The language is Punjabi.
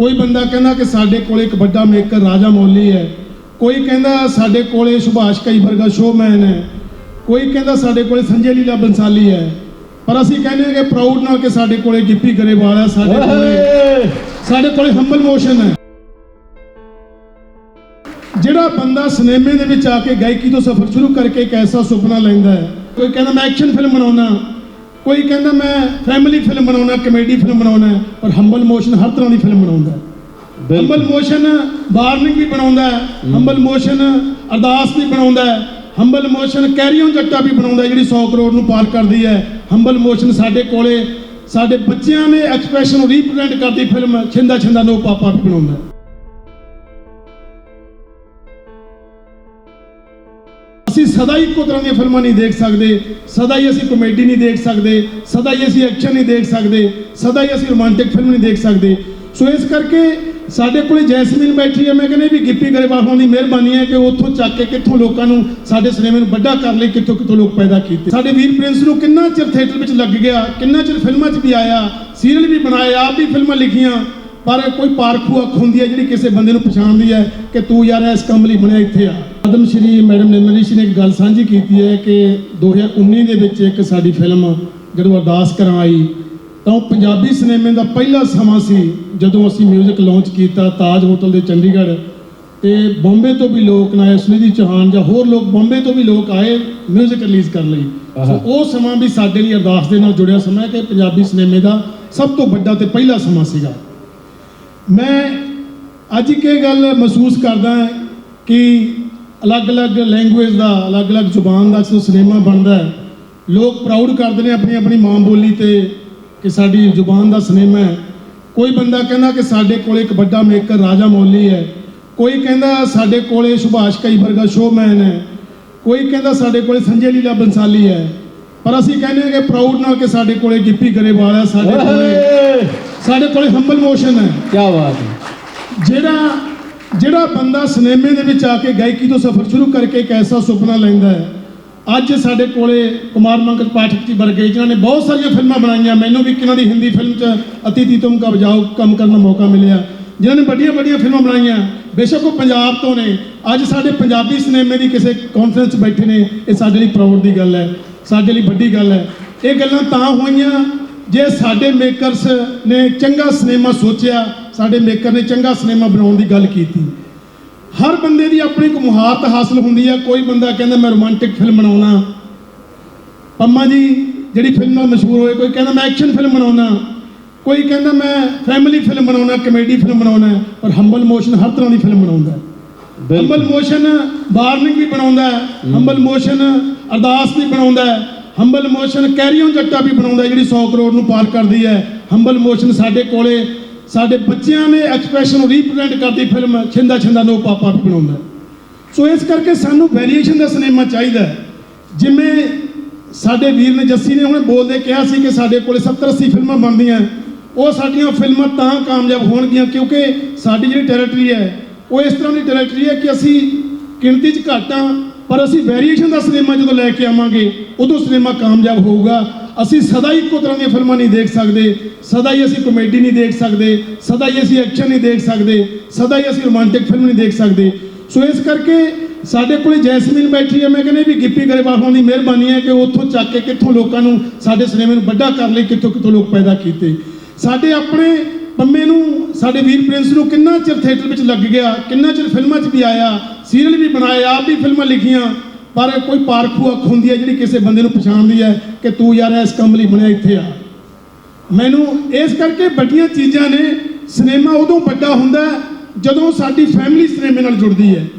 ਕੋਈ ਬੰਦਾ ਕਹਿੰਦਾ ਕਿ ਸਾਡੇ ਕੋਲੇ ਇੱਕ ਵੱਡਾ ਮੇਕਰ ਰਾਜਾ ਮੌਲੀ ਹੈ। ਕੋਈ ਕਹਿੰਦਾ ਸਾਡੇ ਕੋਲੇ ਸੁਭਾਸ਼ ਕਈ ਵਰਗਾ ਸ਼ੋਮੈਨ ਹੈ। ਕੋਈ ਕਹਿੰਦਾ ਸਾਡੇ ਕੋਲੇ ਸੰਜੇ ਲੀਲਾ ਬੰਸਾਲੀ ਹੈ। ਪਰ ਅਸੀਂ ਕਹਿੰਦੇ ਹਾਂ ਕਿ ਪ੍ਰਾਊਡ ਨਾਲ ਕਿ ਸਾਡੇ ਕੋਲੇ ਗਿੱਪੀ ਗਰੇਵਾਲ ਹੈ ਸਾਡੇ ਕੋਲੇ ਸਾਡੇ ਕੋਲੇ ਹੰਬਲ ਮੋਸ਼ਨ ਹੈ। ਜਿਹੜਾ ਬੰਦਾ ਸਿਨੇਮੇ ਦੇ ਵਿੱਚ ਆ ਕੇ ਗਾਇਕੀ ਤੋਂ ਸਫ਼ਰ ਸ਼ੁਰੂ ਕਰਕੇ ਇੱਕ ਐਸਾ ਸੁਪਨਾ ਲੈਂਦਾ ਹੈ। ਕੋਈ ਕਹਿੰਦਾ ਮੈਂ ਐਕਸ਼ਨ ਫਿਲਮ ਬਣਾਉਣਾ ਕੋਈ ਕਹਿੰਦਾ ਮੈਂ ਫੈਮਿਲੀ ਫਿਲਮ ਬਣਾਉਣਾ ਕਮੇਡੀ ਫਿਲਮ ਬਣਾਉਣਾ ਪਰ ਹੰਬਲ ਮੋਸ਼ਨ ਹਰ ਤਰ੍ਹਾਂ ਦੀ ਫਿਲਮ ਬਣਾਉਂਦਾ। ਹੰਬਲ ਮੋਸ਼ਨ ਵਾਰਨਿੰਗ ਵੀ ਬਣਾਉਂਦਾ ਹੈ। ਹੰਬਲ ਮੋਸ਼ਨ ਅਰਦਾਸ ਵੀ ਬਣਾਉਂਦਾ ਹੈ humble motion carry on Jatta ਵੀ ਬਣਾਉਂਦਾ ਜਿਹੜੀ 100 ਕਰੋੜ ਨੂੰ ਪਾਰ ਕਰਦੀ ਹੈ। ਹੰਬਲ ਮੋਸ਼ਨ ਸਾਡੇ ਕੋਲੇ ਸਾਡੇ ਬੱਚਿਆਂ ਨੇ ਐਕਸਪ੍ਰੈਸ਼ਨ ਨੂੰ ਰੀਪ੍ਰੈਜ਼ੈਂਟ ਕਰਦੀ film Shinda Shinda no papa ਵੀ ਬਣਾਉਂਦਾ। ਅਸੀਂ ਸਦਾ ਹੀ ਇੱਕੋ ਤਰ੍ਹਾਂ ਦੀਆਂ ਫਿਲਮਾਂ ਨਹੀਂ ਦੇਖ ਸਕਦੇ, ਸਦਾ ਹੀ ਅਸੀਂ ਕਮੇਡੀ ਨਹੀਂ ਦੇਖ ਸਕਦੇ, ਸਦਾ ਹੀ ਅਸੀਂ ਐਕਸ਼ਨ ਨਹੀਂ ਦੇਖ ਸਕਦੇ, ਸਦਾ ਹੀ ਅਸੀਂ ਰੋਮਾਂਟਿਕ ਫਿਲਮ ਨਹੀਂ ਦੇਖ ਸਕਦੇ। ਸੋ ਇਸ ਕਰਕੇ ਸਾਡੇ ਕੋਲੇ ਜੈਸਮੀਨ ਬੈਠੀ ਹੈ, ਮੈਂ ਕਹਿੰਦਾ ਵੀ ਗਿੱਪੀ ਗਰੇਵਾਲ ਹੋਣ ਦੀ ਮਿਹਰਬਾਨੀ ਹੈ ਕਿ ਉੱਥੋਂ ਚੱਕ ਕੇ ਕਿੱਥੋਂ ਲੋਕਾਂ ਨੂੰ ਸਾਡੇ ਸਿਨੇਮੇ ਨੂੰ ਵੱਡਾ ਕਰਨ ਲਈ ਕਿੱਥੋਂ ਕਿੱਥੋਂ ਲੋਕ ਪੈਦਾ ਕੀਤੇ। ਸਾਡੇ ਵੀਰ ਪ੍ਰਿੰਸ ਨੂੰ ਕਿੰਨਾ ਚਿਰ ਥੀਏਟਰ ਵਿੱਚ ਲੱਗ ਗਿਆ, ਕਿੰਨਾ ਚਿਰ ਫਿਲਮਾਂ 'ਚ ਵੀ ਆਇਆ ਸੀਰੀਅਲ ਵੀ ਬਣਾਏ ਆਪ ਵੀ ਫਿਲਮਾਂ ਲਿਖੀਆਂ, ਪਰ ਕੋਈ ਪਾਰਖੂ ਅੱਖ ਹੁੰਦੀ ਹੈ ਜਿਹੜੀ ਕਿਸੇ ਬੰਦੇ ਨੂੰ ਪਛਾਣਦੀ ਹੈ ਕਿ ਤੂੰ ਯਾਰ ਇਸ ਕੰਮ ਲਈ ਬਣਿਆ ਇੱਥੇ ਆ। ਆਦਮ ਸ਼੍ਰੀ ਮੈਡਮ ਨਿਰਮਲੀ ਸ਼੍ਰੀ ਨੇ ਇੱਕ ਗੱਲ ਸਾਂਝੀ ਕੀਤੀ ਹੈ ਕਿ 2019 ਦੇ ਵਿੱਚ ਇੱਕ ਸਾਡੀ ਫਿਲਮ ਜਦੋਂ ਅਰਦਾਸ ਕਰਾਂ ਆਈ ਤਾਂ ਉਹ ਪੰਜਾਬੀ ਸਿਨੇਮੇ ਦਾ ਪਹਿਲਾ ਸਮਾਂ ਸੀ ਜਦੋਂ ਅਸੀਂ 뮤직 ਲਾਂਚ ਕੀਤਾ ਤਾਜ ਹੋਟਲ ਦੇ ਚੰਡੀਗੜ੍ਹ ਤੇ ਬੰਬੇ ਤੋਂ ਵੀ ਲੋਕ ਨਾ ਸੁਨਿਧੀ ਚੌਹਾਨ ਜਾਂ ਹੋਰ ਲੋਕ ਬੰਬੇ ਤੋਂ ਵੀ ਲੋਕ ਆਏ 뮤직 ਰਿਲੀਜ਼ ਕਰਨ ਲਈ ਸੋ ਉਹ ਸਮਾਂ ਵੀ ਸਾਡੇ ਲਈ ਅਰਦਾਸ ਦੇ ਨਾਲ ਜੁੜਿਆ ਸਮਾਂ ਹੈ ਕਿ ਪੰਜਾਬੀ ਸਿਨੇਮੇ ਦਾ ਸਭ ਤੋਂ ਵੱਡਾ ਤੇ ਪਹਿਲਾ ਸਮਾਂ ਸੀਗਾ ਮੈਂ ਅੱਜ ਇੱਕ ਇਹ ਗੱਲ ਮਹਿਸੂਸ ਕਰਦਾ ਹਾਂ ਕਿ ਅਲੱਗ-ਅਲੱਗ ਲੈਂਗੁਏਜ ਦਾ ਅਲੱਗ-ਅਲੱਗ ਜ਼ੁਬਾਨ ਦਾ ਜਦੋਂ ਸਿਨੇਮਾ ਬਣਦਾ ਹੈ ਲੋਕ ਪ੍ਰਾਊਡ ਕਰਦੇ ਨੇ ਆਪਣੀ ਆਪਣੀ ਮਾਂ ਬੋਲੀ ਤੇ ਕਿ ਸਾਡੀ ਜ਼ੁਬਾਨ ਦਾ ਸਿਨੇਮਾ ਹੈ। ਕੋਈ ਬੰਦਾ ਕਹਿੰਦਾ ਕਿ ਸਾਡੇ ਕੋਲੇ ਇੱਕ ਵੱਡਾ ਮੇਕਰ ਰਾਜਾ ਮੌਲੀ ਹੈ। ਕੋਈ ਕਹਿੰਦਾ ਸਾਡੇ ਕੋਲੇ ਸੁਭਾਸ਼ ਕਈ ਵਰਗਾ ਸ਼ੋਮੈਨ ਹੈ। ਕੋਈ ਕਹਿੰਦਾ ਸਾਡੇ ਕੋਲੇ ਸੰਜੇ ਲੀਲਾ ਬੰਸਾਲੀ ਹੈ। ਪਰ ਅਸੀਂ ਕਹਿੰਦੇ ਹਾਂ ਕਿ ਪ੍ਰਾਊਡ ਨਾਲ ਕਿ ਸਾਡੇ ਕੋਲੇ ਗਿੱਪੀ ਗਰੇਵਾਲ ਹੈ ਸਾਡੇ ਕੋਲੇ ਸਾਡੇ ਕੋਲੇ ਹੰਬਲ ਮੋਸ਼ਨ ਹੈ। ਕੀ ਬਾਤ ਹੈ। ਜਿਹੜਾ ਜਿਹੜਾ ਬੰਦਾ ਸਿਨੇਮੇ ਦੇ ਵਿੱਚ ਆ ਕੇ ਗਾਇਕੀ ਤੋਂ ਸਫ਼ਰ ਸ਼ੁਰੂ ਕਰਕੇ ਇੱਕ ਐਸਾ ਸੁਪਨਾ ਲੈਂਦਾ ਹੈ, ਅੱਜ ਸਾਡੇ ਕੋਲੇ ਕੁਮਾਰ ਮੰਗਲ ਪਾਠਕ ਜੀ ਵਰਗੇ ਜਿਨ੍ਹਾਂ ਨੇ ਬਹੁਤ ਸਾਰੀਆਂ ਫਿਲਮਾਂ ਬਣਾਈਆਂ, ਮੈਨੂੰ ਵੀ ਕਿਨਾਂ ਦੀ ਹਿੰਦੀ ਫਿਲਮ 'ਚ ਅਤੀਤੀ ਤੁਮ ਕਾ ਬਜਾਓ ਕੰਮ ਕਰਨ ਦਾ ਮੌਕਾ ਮਿਲਿਆ। ਜਿਨ੍ਹਾਂ ਨੇ ਵੱਡੀਆਂ ਵੱਡੀਆਂ ਫਿਲਮਾਂ ਬਣਾਈਆਂ, ਬੇਸ਼ੱਕ ਉਹ ਪੰਜਾਬ ਤੋਂ ਨੇ, ਅੱਜ ਸਾਡੇ ਪੰਜਾਬੀ ਸਿਨੇਮੇ ਦੀ ਕਿਸੇ ਕਾਨਫਰੰਸ 'ਚ ਬੈਠੇ ਨੇ, ਇਹ ਸਾਡੇ ਲਈ ਪ੍ਰਾਊਡ ਦੀ ਗੱਲ ਹੈ, ਸਾਡੇ ਲਈ ਵੱਡੀ ਗੱਲ ਹੈ। ਇਹ ਗੱਲਾਂ ਤਾਂ ਹੋਈਆਂ, ਜੇ ਸਾਡੇ ਮੇਕਰਸ ਨੇ ਚੰਗਾ ਸਿਨੇਮਾ ਸੋਚਿਆ ਸਾਡੇ ਮੇਕਰ ਨੇ ਚੰਗਾ ਸਿਨੇਮਾ ਬਣਾਉਣ ਦੀ ਗੱਲ ਕੀਤੀ। ਹਰ ਬੰਦੇ ਦੀ ਆਪਣੀ ਇੱਕ ਮੁਹਾਰਤ ਹਾਸਲ ਹੁੰਦੀ ਹੈ ਕੋਈ ਬੰਦਾ ਕਹਿੰਦਾ ਮੈਂ ਰੋਮਾਂਟਿਕ ਫਿਲਮ ਬਣਾਉਣਾ। ਪੰਮਾ ਜੀ ਜਿਹੜੀ ਫਿਲਮ ਨਾਲ ਮਸ਼ਹੂਰ ਹੋਏ ਕੋਈ ਕਹਿੰਦਾ ਮੈਂ ਐਕਸ਼ਨ ਫਿਲਮ ਬਣਾਉਣਾ। ਕੋਈ ਕਹਿੰਦਾ ਮੈਂ ਫੈਮਿਲੀ ਫਿਲਮ ਬਣਾਉਣਾ ਕਮੇਡੀ ਫਿਲਮ ਬਣਾਉਣਾ। ਪਰ ਹੰਬਲ ਮੋਸ਼ਨ ਹਰ ਤਰ੍ਹਾਂ ਦੀ ਫਿਲਮ ਬਣਾਉਂਦਾ। ਹੈ ਹੰਬਲ ਮੋਸ਼ਨ ਵਾਰਨਿੰਗ ਵੀ ਬਣਾਉਂਦਾ ਹੈ। ਹੰਬਲ ਮੋਸ਼ਨ ਅਰਦਾਸ ਵੀ ਬਣਾਉਂਦਾ ਹੈ। Humble motion carry on Jatta ਵੀ ਬਣਾਉਂਦਾ ਜਿਹੜੀ 100 ਕਰੋੜ ਨੂੰ ਪਾਰ ਕਰਦੀ ਹੈ। ਹੰਬਲ ਮੋਸ਼ਨ ਸਾਡੇ ਕੋਲੇ ਸਾਡੇ ਬੱਚਿਆਂ ਨੇ ਐਕਸਪ੍ਰੈਸ਼ਨ ਨੂੰ ਰੀਪ੍ਰੈਜ਼ੈਂਟ ਕਰਦੀ film Shinda Shinda no papa ਵੀ ਬਣਾਉਂਦਾ। ਸੋ ਇਸ ਕਰਕੇ ਸਾਨੂੰ ਵੈਰੀਏਸ਼ਨ ਦਾ ਸਿਨੇਮਾ ਚਾਹੀਦਾ ਜਿਵੇਂ ਸਾਡੇ ਵੀਰ ਨੇ ਜੱਸੀ ਨੇ ਹੁਣੇ ਬੋਲਦੇ ਕਿਹਾ ਸੀ ਕਿ ਸਾਡੇ ਕੋਲੇ 70 80 ਫਿਲਮਾਂ ਬਣਦੀਆਂ। ਉਹ ਸਾਡੀਆਂ ਫਿਲਮਾਂ ਤਾਂ ਕਾਮਯਾਬ ਹੋਣਗੀਆਂ ਕਿਉਂਕਿ ਸਾਡੀ ਜਿਹੜੀ ਟੈਰੀਟਰੀ ਹੈ, ਉਹ ਇਸ ਤਰ੍ਹਾਂ ਦੀ ਟੈਰੀਟਰੀ ਹੈ ਕਿ ਅਸੀਂ ਗਿਣਤੀ 'ਚ ਘੱਟ ਹਾਂ, ਪਰ ਅਸੀਂ ਵੈਰੀਏਸ਼ਨ ਦਾ ਸਿਨੇਮਾ ਜਦੋਂ ਲੈ ਕੇ ਆਵਾਂਗੇ, ਉਦੋਂ ਸਿਨੇਮਾ ਕਾਮਯਾਬ ਹੋਊਗਾ। ਅਸੀਂ ਸਦਾ ਹੀ ਇੱਕੋ ਤਰ੍ਹਾਂ ਦੀਆਂ ਫਿਲਮਾਂ ਨਹੀਂ ਦੇਖ ਸਕਦੇ, ਸਦਾ ਹੀ ਅਸੀਂ ਕਮੇਡੀ ਨਹੀਂ ਦੇਖ ਸਕਦੇ, ਸਦਾ ਹੀ ਅਸੀਂ ਐਕਸ਼ਨ ਨਹੀਂ ਦੇਖ ਸਕਦੇ, ਸਦਾ ਹੀ ਅਸੀਂ ਰੋਮਾਂਟਿਕ ਫਿਲਮ ਨਹੀਂ ਦੇਖ ਸਕਦੇ। ਸੋ ਇਸ ਕਰਕੇ ਸਾਡੇ ਕੋਲੇ ਜੈਸਮੀਨ ਬੈਠੀ ਹੈ, ਮੈਂ ਕਹਿੰਦਾ ਵੀ ਗਿੱਪੀ ਗਰੇਵਾਲ ਹੋਣ ਦੀ ਮਿਹਰਬਾਨੀ ਹੈ ਕਿ ਉੱਥੋਂ ਚੱਕ ਕੇ ਕਿੱਥੋਂ ਲੋਕਾਂ ਨੂੰ ਸਾਡੇ ਸਿਨੇਮੇ ਨੂੰ ਵੱਡਾ ਕਰਨ ਲਈ, ਕਿੱਥੋਂ ਕਿੱਥੋਂ ਲੋਕ ਪੈਦਾ ਕੀਤੇ। ਸਾਡੇ ਆਪਣੇ ਪੰਮੇ ਨੂੰ, ਸਾਡੇ ਵੀਰ ਪ੍ਰਿੰਸ ਨੂੰ ਕਿੰਨਾ ਚਿਰ ਥੀਏਟਰ ਵਿੱਚ ਲੱਗ ਗਿਆ, ਕਿੰਨਾ ਚਿਰ ਫਿਲਮਾਂ 'ਚ ਵੀ ਆਇਆ ਸੀਰੀਅਲ ਵੀ ਬਣਾਏ ਆਪ ਵੀ ਫਿਲਮਾਂ ਲਿਖੀਆਂ। ਪਰ ਕੋਈ ਪਾਰਖੂ ਅੱਖ ਹੁੰਦੀ ਹੈ ਜਿਹੜੀ ਕਿਸੇ ਬੰਦੇ ਨੂੰ ਪਛਾਣਦੀ ਹੈ ਕਿ ਤੂੰ ਯਾਰ ਇਸ ਕੰਮ ਲਈ ਬਣਿਆ ਇੱਥੇ ਆ। ਮੈਨੂੰ ਇਸ ਕਰਕੇ ਵੱਡੀਆਂ ਚੀਜ਼ਾਂ ਨੇ, ਸਿਨੇਮਾ ਉਦੋਂ ਵੱਡਾ ਹੁੰਦਾ ਜਦੋਂ ਸਾਡੀ ਫੈਮਿਲੀ ਸਿਨੇਮੇ ਨਾਲ ਜੁੜਦੀ ਹੈ।